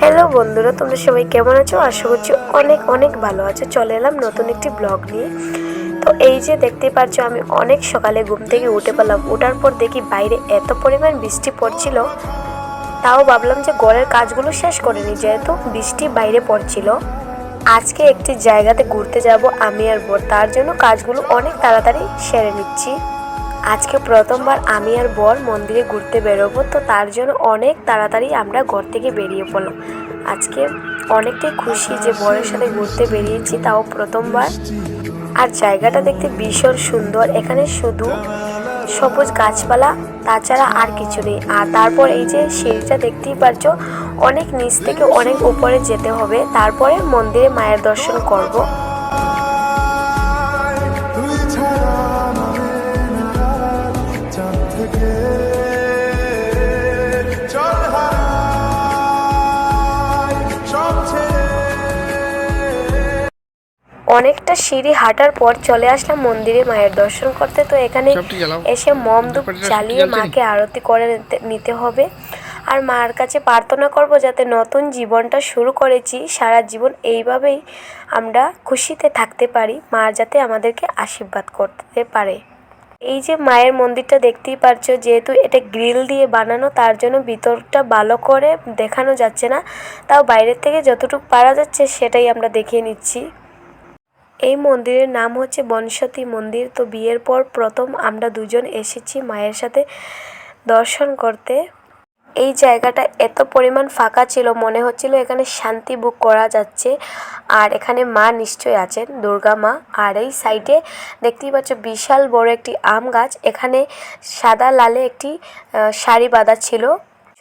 Hello বন্ধুরা, তোমরা সবাই কেমন আছো? আশা করছি অনেক অনেক ভালো আছো। চলে এলাম নতুন একটি ব্লগ নিয়ে। তো এই যে দেখতে পাচ্ছ আমি অনেক সকালে ঘুম থেকে উঠে পেলাম। ওঠার পর দেখি বাইরে এত পরিমাণ বৃষ্টি পড়ছিল। তাও ভাবলাম যে ঘরের কাজগুলো শেষ করে নি যেহেতু বৃষ্টি বাইরে পড়ছিল। আজকে একটি জায়গাতে ঘুরতে যাব আমি আর বোর তার জন্য কাজগুলো অনেক তাড়াতাড়ি সেরে নিচ্ছি। আজকে প্রথমবার আমি আর বর মন্দিরে ঘুরতে বেরোবো, তো তার জন্য অনেক তাড়াতাড়ি আমরা ঘর থেকে বেরিয়ে পড়লাম। আজকে অনেকটাই খুশি যে বরের সাথে ঘুরতে বেরিয়েছি, তাও প্রথমবার। আর জায়গাটা দেখতে ভীষণ সুন্দর, এখানে শুধু সবুজ গাছপালা, তাছাড়া আর কিছু নেই। আর তারপর এই যে সিঁড়িটা দেখতেই পারছ, অনেক নিচ থেকে অনেক উপরে যেতে হবে, তারপরে মন্দিরে মায়ের দর্শন করব। অনেকটা সিঁড়ি হাঁটার পর চলে আসলাম মন্দিরে মায়ের দর্শন করতে। তো এখানে এসে মম ধূপ জ্বালিয়ে মাকে আরতি করে নিতে- নিতে হবে। আর মার কাছে প্রার্থনা করব যাতে নতুন জীবনটা শুরু করেছি সারা জীবন এইভাবেই আমরা খুশিতে থাকতে পারি মা যাতে আমাদেরকে আশীর্বাদ করতে পারে। এই যে মায়ের মন্দিরটা দেখতেই পারছ যেহেতু এটা গ্রিল দিয়ে বানানো তার জন্য ভিতরটা ভালো করে দেখানো যাচ্ছে না। তাও বাইরের থেকে যতটুকু পারা যাচ্ছে সেটাই আমরা দেখিয়ে নিচ্ছি। এই মন্দিরের নাম হচ্ছে বনসতী মন্দির। তো বিয়ের পর প্রথম আমরা দুজন এসেছি মায়ের সাথে দর্শন করতে। এই জায়গাটা এত পরিমাণ ফাঁকা ছিল, মনে হচ্ছিল এখানে শান্তি বুক করা যাচ্ছে। আর এখানে মা নিশ্চয়ই আছেন, দুর্গা মা। আর এই সাইডে দেখতেই পাচ্ছ বিশাল বড় একটি আম গাছ। এখানে সাদা লালে একটি শাড়ি বাঁধা ছিল।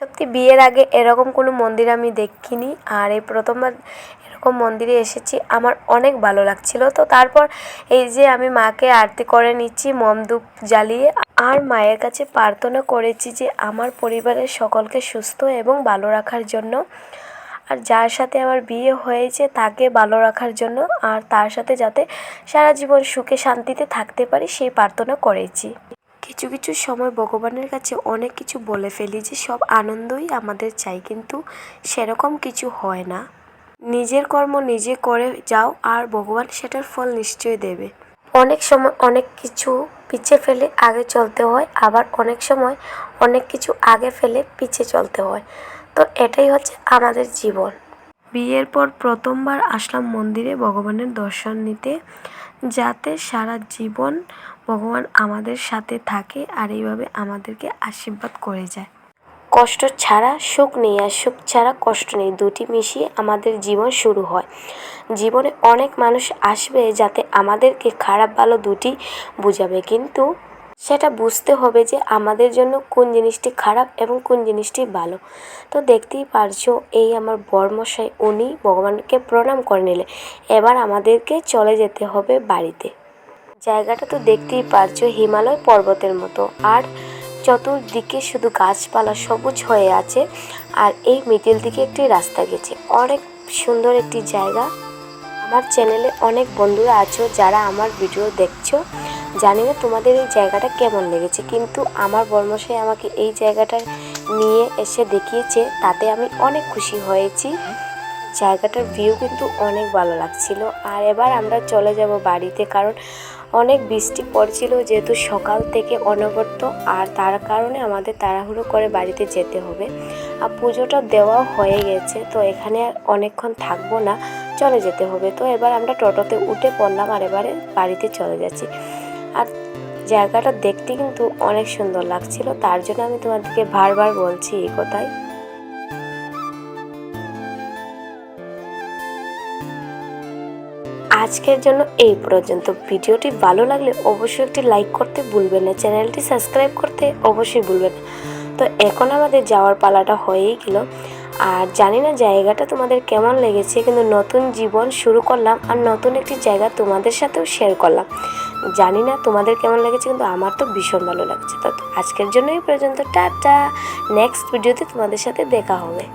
সত্যি বিয়ের আগে এরকম কোনো মন্দির আমি দেখিনি। আর এই প্রথমবার এরকম মন্দিরে এসেছি, আমার অনেক ভালো লাগছিল। তো তারপর এই যে আমি মাকে আরতি করে নিচ্ছি, মম ধূপ জ্বালিয়ে, আর মায়ের কাছে প্রার্থনা করেছি যে আমার পরিবারের সকলকে সুস্থ এবং ভালো রাখার জন্য। আর যার সাথে আমার বিয়ে হয়েছে তাকে ভালো রাখার জন্য, আর তার সাথে যাতে সারা জীবন সুখে শান্তিতে থাকতে পারি, সেই প্রার্থনা করেছি। কিছু কিছু সময় ভগবানের কাছে অনেক কিছু বলে ফেলি যে সব আনন্দই আমাদের চাই, কিন্তু সেরকম কিছু হয় না। নিজের কর্ম নিজে করে যাও আর ভগবান সেটার ফল নিশ্চয়ই দেবে। অনেক সময় অনেক কিছু পিছে ফেলে আগে চলতে হয়, আবার অনেক সময় অনেক কিছু আগে ফেলে পিছে চলতে হয়। তো এটাই হচ্ছে আমাদের জীবন। বিয়ের পর প্রথমবার আসলাম মন্দিরে ভগবানের দর্শন নিতে। যাতে সারা জীবন ভগবান আমাদের সাথে থাকে আর এইভাবে আমাদেরকে আশীর্বাদ করে যায়। কষ্ট ছাড়া সুখ নেই আর সুখ ছাড়া কষ্ট নেই। দুটি মিশিয়ে আমাদের জীবন শুরু হয়। জীবনে অনেক মানুষ আসবে যাতে আমাদেরকে খারাপ ভালো দুটি বুঝাবে। কিন্তু সেটা বুঝতে হবে যে আমাদের জন্য কোন জিনিসটি খারাপ এবং কোন জিনিসটি ভালো। তো দেখতেই পারছ, এই আমার বর্মশাই, উনি ভগবানকে প্রণাম করে নিলে এবার আমাদেরকে চলে যেতে হবে বাড়িতে। জায়গাটা তো দেখতেই পারছ, হিমালয় পর্বতের মতো। আর চতুর্দিকে শুধু গাছপালা সবুজ হয়ে আছে, আর এই মিডিল দিকে একটি রাস্তা গেছে। অনেক সুন্দর একটি জায়গা। আমার চ্যানেলে অনেক বন্ধুরা আছো যারা আমার ভিডিও দেখছ। জানি না তোমাদের এই জায়গাটা কেমন লেগেছে, কিন্তু আমার বর্মশাই আমাকে এই জায়গাটা নিয়ে এসে দেখিয়েছে, তাতে আমি অনেক খুশি হয়েছি। জায়গাটার ভিউ কিন্তু অনেক ভালো লাগছিল। আর এবার আমরা চলে যাব বাড়িতে, কারণ অনেক বৃষ্টি পড়ছিল যেহেতু সকাল থেকে অনবরত, আর তার কারণে আমাদের তাড়াহুড়ো করে বাড়িতে যেতে হবে। আর পুজোটা দেওয়া হয়ে গেছে, তো এখানে অনেকক্ষণ থাকব না, চলে যেতে হবে। তো এবার আমরা টোটোতে উঠে পড়লাম, আর এবারে বাড়িতে চলে যাচ্ছি। আর জায়গাটা দেখতে কিন্তু অনেক সুন্দর লাগছিল। তার জন্য আমি তোমাদেরকে বারবার বলছি এই কথাই। আজকের জন্য এই পর্যন্ত। ভিডিওটি ভালো লাগলে অবশ্যই একটি লাইক করতে ভুলবেন না। চ্যানেলটি সাবস্ক্রাইব করতে অবশ্যই ভুলবেন না। তো এখন আমাদের যাওয়ার পালাটা হয়েই গেল। আর জানি না জায়গাটা তোমাদের কেমন লেগেছে, কিন্তু নতুন জীবন শুরু করলাম আর নতুন একটি জায়গা তোমাদের সাথেও শেয়ার করলাম। জানি না তোমাদের কেমন লেগেছে, কিন্তু আমার তো ভীষণ ভালো লাগছে। তো আজকের জন্য এই পর্যন্ত, টাটা। নেক্সট ভিডিওতে তোমাদের সাথে দেখা হবে।